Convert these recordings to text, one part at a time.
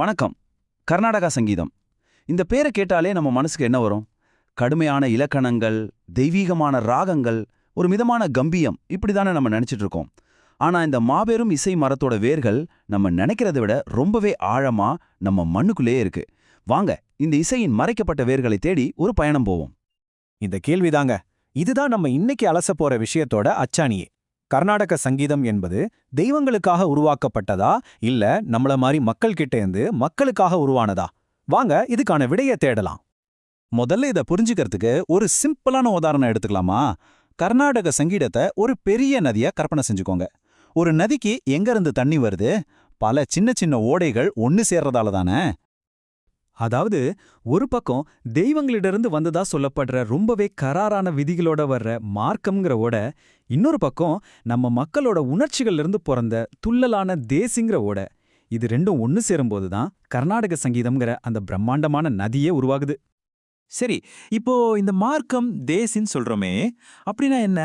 வணக்கம். கர்நாடகா சங்கீதம். இந்த பேரை கேட்டாலே நம்ம மனசுக்கு என்ன வரும்? கடுமையான இலக்கணங்கள் தெய்வீகமான ராகங்கள் ஒரு மிதமான கம்பியம் இப்படி தானே நம்ம நினச்சிட்டு இருக்கோம். ஆனா இந்த மாபெரும் இசை மரத்தோட வேர்கள் நம்ம நினைக்கிறத விட ரொம்பவே ஆழமா நம்ம மண்ணுக்குள்ளேயே இருக்கு. வாங்க இந்த இசையின் மறைக்கப்பட்ட வேர்களை தேடி ஒரு பயணம் போவோம். இந்த கேள்விதாங்க. இதுதான் நம்ம இன்னைக்கு அலச போற விஷயத்தோட அச்சாணியே. கர்நாடக சங்கீதம் என்பது தெய்வங்களுக்காக உருவாக்கப்பட்டதா? இல்ல நம்மள மாதிரி மக்கள்கிட்ட இருந்து மக்களுக்காக உருவானதா? வாங்க இதுக்கான விடையை தேடலாம். முதல்ல இதை புரிஞ்சுக்கிறதுக்கு ஒரு சிம்பிளான உதாரணம் எடுத்துக்கலாமா? கர்நாடக சங்கீதத்தை ஒரு பெரிய நதியா கற்பனை செஞ்சுக்கோங்க. ஒரு நதிக்கு எங்கிருந்து தண்ணி வருது? பல சின்ன சின்ன ஓடைகள் ஒன்னு சேர்றதால தானே? அதாவது ஒரு பக்கம் தெய்வங்களிடருந்து வந்ததா சொல்லப்படுற ரொம்பவே கராரான விதிகளோட வர்ற மார்க்கம்ங்கிறவோட இன்னொரு பக்கம் நம்ம மக்களோட உணர்ச்சிகள்ல இருந்து பிறந்த துள்ளலான தேசிங்கிறவோட இது ரெண்டும் ஒன்னு சேரும்போது தான் கர்நாடக சங்கீதம்ங்கிற அந்த பிரம்மாண்டமான நதியே உருவாகுது. சரி இப்போ இந்த மார்க்கம் தேசின்னு சொல்றோமே அப்படின்னா என்ன?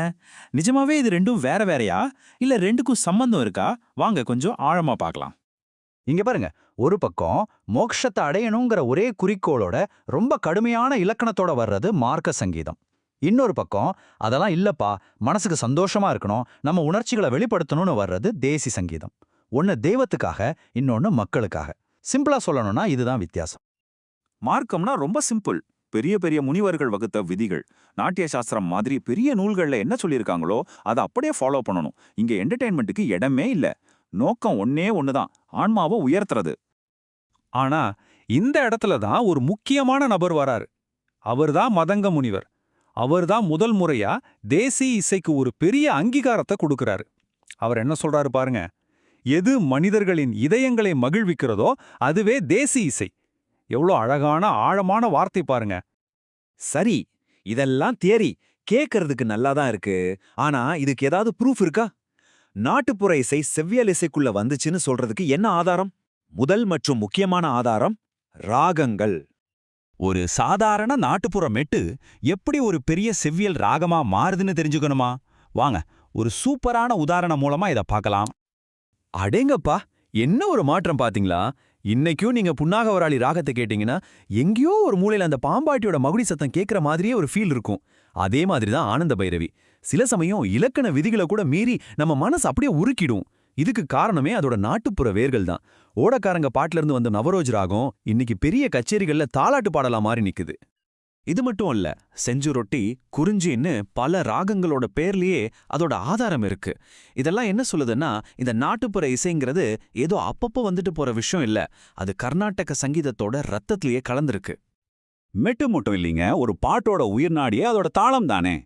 நிஜமாவே இது ரெண்டும் வேற வேறயா? இல்ல ரெண்டுக்கும் சம்பந்தம் இருக்கா? வாங்க கொஞ்சம் ஆழமா பார்க்கலாம். இங்க பாருங்க ஒரு பக்கம் மோக்ஷத்தை அடையணுங்கிற ஒரே குறிக்கோளோட ரொம்ப கடுமையான இலக்கணத்தோட வர்றது மார்க்க சங்கீதம். இன்னொரு பக்கம் அதெல்லாம் இல்லப்பா மனசுக்கு சந்தோஷமா இருக்கணும் நம்ம உணர்ச்சிகளை வெளிப்படுத்தணும்னு வர்றது தேசி சங்கீதம். ஒன்னு தெய்வத்துக்காக இன்னொன்னு மக்களுக்காக. சிம்பிளா சொல்லணும்னா இதுதான் வித்தியாசம். மார்க்கம்னா ரொம்ப சிம்பிள். பெரிய பெரிய முனிவர்கள் வகுத்த விதிகள் நாட்டிய சாஸ்திரம் மாதிரி பெரிய நூல்கள்ல என்ன சொல்லியிருக்காங்களோ அதை அப்படியே ஃபாலோ பண்ணணும். இங்க என்டர்டெயின்மெண்ட்டுக்கு இடமே இல்ல. நோக்கம் ஒன்னே ஒண்ணுதான். ஆன்மாவை உயர்த்துறது. ஆனா இந்த இடத்துல தான் ஒரு முக்கியமான நபர் வராரு. அவர்தான் மதங்க முனிவர். அவர்தான் முதல் முறையா தேசிய இசைக்கு ஒரு பெரிய அங்கீகாரத்தை கொடுக்கிறாரு. அவர் என்ன சொல்றாரு பாருங்க எது மனிதர்களின் இதயங்களை மகிழ்விக்கிறதோ அதுவே தேசி இசை. எவ்வளோ அழகான ஆழமான வார்த்தை பாருங்க. சரி இதெல்லாம் தியரி கேட்கறதுக்கு நல்லா தான் இருக்கு. ஆனா இதுக்கு ஏதாவது ப்ரூஃப் இருக்கா? நாட்டுப்புற இசை செவ்வியல் இசைக்குள்ள வந்துச்சுன்னு சொல்றதுக்கு என்ன ஆதாரம்? முதல் மற்றும் முக்கியமான ஆதாரம் ராகங்கள். ஒரு சாதாரண நாட்டுப்புற மெட்டு எப்படி ஒரு பெரிய செவ்வியல் ராகமா மாறுதுன்னு தெரிஞ்சுக்கணுமா? வாங்க ஒரு சூப்பரான உதாரணம் மூலமா இதை பார்க்கலாம். அடேங்கப்பா என்ன ஒரு மாற்றம் பாத்தீங்களா இன்னைக்கும் நீங்க புன்னாகவராளி ராகத்தை கேட்டீங்கன்னா எங்கேயோ ஒரு மூலையில அந்த பாம்பாட்டியோட மகுடி சத்தம் கேட்குற மாதிரியே ஒரு ஃபீல் இருக்கும். அதே மாதிரி தான் ஆனந்த பைரவி. சில சமயம் இலக்கண விதிகளை கூட மீறி நம்ம மனசு அப்படியே உருக்கிடும். இதுக்கு காரணமே அதோட நாட்டுப்புற வேர்கள் தான் ஓடக்காரங்க பாட்டுல இருந்து வந்த நவரோஜ் ராகம் இன்னைக்கு பெரிய கச்சேரிகள்ல தாலாட்டு பாடலாம் மாறி நிக்குது. இது மட்டும் இல்ல செஞ்சு ரொட்டி குறிஞ்சின்னு பல ராகங்களோட பேர்லயே அதோட ஆதாரம் இருக்கு. இதெல்லாம் என்ன சொல்லுதுன்னா இந்த நாட்டுப்புற இசைங்கிறது ஏதோ அப்பப்போ வந்துட்டு போற விஷயம் இல்ல. அது கர்நாடக சங்கீதத்தோட ரத்தத்திலேயே கலந்திருக்கு. மெட்டு மட்டும் இல்லைங்க ஒரு பாட்டோட உயிர்நாடியே அதோட தாளம் தானே?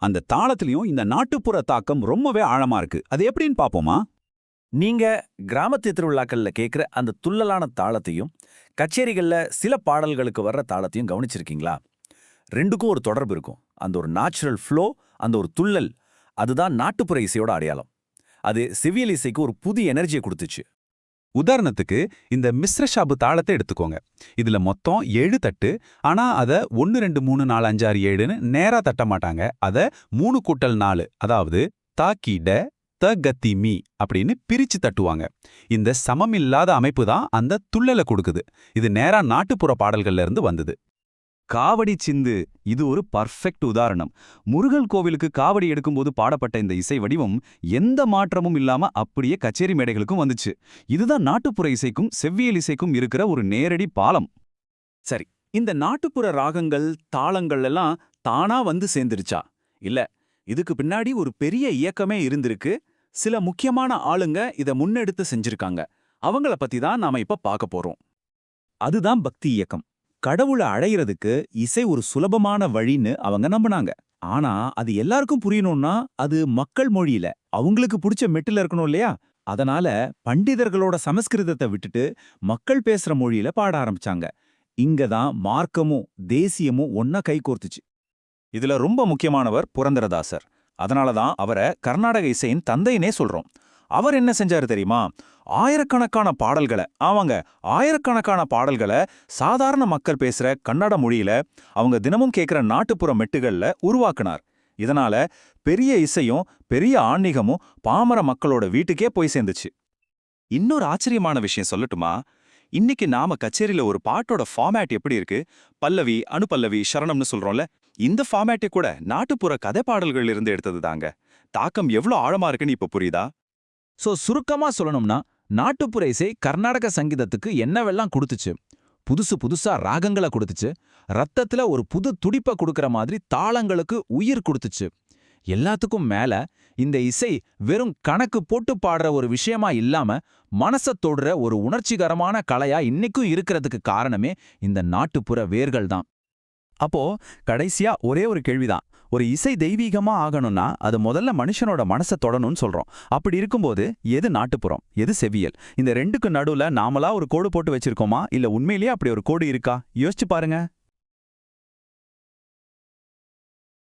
அந்த தாளத்திலையும் இந்த நாட்டுப்புற தாக்கம் ரொம்பவே ஆழமா இருக்கு. அது எப்படின்னு பாப்போமா நீங்க கிராமத்து திருவிழாக்கள்ல கேட்குற அந்த துள்ளலான தாளத்தையும் கச்சேரிகள்ல சில பாடல்களுக்கு வர்ற தாளத்தையும் கவனிச்சிருக்கீங்களா? ரெண்டுக்கும் ஒரு தொடர்பு இருக்கும். அந்த ஒரு நேச்சுரல் ஃப்ளோ அந்த ஒரு துள்ளல் அதுதான் நாட்டுப்புற இசையோட அடையாளம். அது சிவியல் இசைக்கு ஒரு புது எனர்ஜியை கொடுத்துச்சு. உதாரணத்துக்கு இந்த மிஸ்ர ஷாபு தாளத்தை எடுத்துக்கோங்க. இதுல மொத்தம் ஏழு தட்டு ஆனா அத ஒன்னு ரெண்டு மூணு நாலு அஞ்சு ஆறு ஏழுன்னு நேரா தட்ட மாட்டாங்க. அத மூணு கூட்டல் நாலு அதாவது தாக்கி ட த கத்தி மீ அப்படின்னு பிரிச்சு தட்டுவாங்க. இந்த சமமில்லாத அமைப்பு தான் அந்த துள்ளலை கொடுக்குது. இது நேரா நாட்டுப்புற பாடல்கள்ல இருந்து வந்தது. காவடி சிந்து இது ஒரு பர்ஃபெக்ட் உதாரணம். முருகல் கோவிலுக்கு காவடி எடுக்கும்போது பாடப்பட்ட இந்த இசை வடிவம் எந்த மாற்றமும் இல்லாம அப்படியே கச்சேரி மேடைகளுக்கும் வந்துச்சு. இதுதான் நாட்டுப்புற இசைக்கும் செவ்வியல் இசைக்கும் இருக்கிற ஒரு நேரடி பாலம். சரி இந்த நாட்டுப்புற ராகங்கள் தாளங்கள் எல்லாம் தானா வந்து சேர்ந்துருச்சா? இல்ல இதுக்கு பின்னாடி ஒரு பெரிய இயக்கமே இருந்திருக்கு. சில முக்கியமான ஆளுங்க இத முன்னெடுத்து செஞ்சிருக்காங்க. அவங்கள பத்தி தான் நாம இப்ப பார்க்க போறோம். அதுதான் பக்தி இயக்கம். கடவுளை அழையிறதுக்கு இசை ஒரு சுலபமான வழின்னு அவங்க நம்பினாங்க. ஆனா அது எல்லாருக்கும் புரியணும்னா அது மக்கள் மொழியில அவங்களுக்கு பிடிச்ச மெட்டில் இருக்கணும் இல்லையா? அதனால பண்டிதர்களோட சமஸ்கிருதத்தை விட்டுட்டு மக்கள் பேசுற மொழியில பாட ஆரம்பிச்சாங்க. இங்க தான் மார்க்கமும் தேசியமும் ஒன்னா கைகோர்த்துச்சு இதுல ரொம்ப முக்கியமானவர் புரந்தரதாசர். அதனால தான் அவரை கர்நாடக இசையின் தந்தைனே சொல்றோம். அவர் என்ன செஞ்சாரு தெரியுமா? ஆயிரக்கணக்கான பாடல்களை ஆமாங்க ஆயிரக்கணக்கான பாடல்களை சாதாரண மக்கள் பேசுற கன்னட மொழியில அவங்க தினமும் கேட்குற நாட்டுப்புற மெட்டுகளில் உருவாக்குனார். இதனால பெரிய இசையும் பெரிய ஆன்மீகமும் பாமர மக்களோட வீட்டுக்கே போய் சேர்ந்துச்சு. இன்னொரு ஆச்சரியமான விஷயம் சொல்லட்டுமா? இன்னைக்கு நாம கச்சேரியில ஒரு பாட்டோட ஃபார்மேட் எப்படி இருக்கு? பல்லவி அனுபல்லவி சரணம்னு சொல்றோம்ல இந்த ஃபார்மேட்டை கூட நாட்டுப்புற கதை பாடல்கள் இருந்து எடுத்தது தாங்க. தாக்கம் எவ்வளோ ஆழமா இருக்குன்னு இப்ப புரியுதா? சோ சுருக்கமா சொல்லணும்னா நாட்டுப்புற இசை கர்நாடக சங்கீதத்துக்கு என்னவெல்லாம் கொடுத்துச்சு? புதுசு புதுசா ராகங்களை கொடுத்துச்சு. ரத்தத்துல ஒரு புது துடிப்பை கொடுக்கற மாதிரி தாளங்களுக்கு உயிர் கொடுத்துச்சு. எல்லாத்துக்கும் மேல இந்த இசை வெறும் கணக்கு போட்டு பாடுற ஒரு விஷயமா இல்லாம மனச தொடுற ஒரு உணர்ச்சிகரமான கலையா இன்னைக்கும் இருக்கிறதுக்கு காரணமே இந்த நாட்டுப்புற வேர்கள் தான் அப்போ கடைசியா ஒரே ஒரு கேள்விதான். ஒரு இசை தெய்வீகமா ஆகணும்னா அது முதல்ல மனுஷனோட மனசை தொடணும்னு சொல்றோம். அப்படி இருக்கும்போது எது நாட்டுப்புறம்? எது செவியல்? இந்த ரெண்டுக்கு நடுவுல நாமளா ஒரு கோடு போட்டு வச்சிருக்கோமா? இல்ல உண்மையிலேயே அப்படி ஒரு கோடு இருக்கா? யோசிச்சு பாருங்க.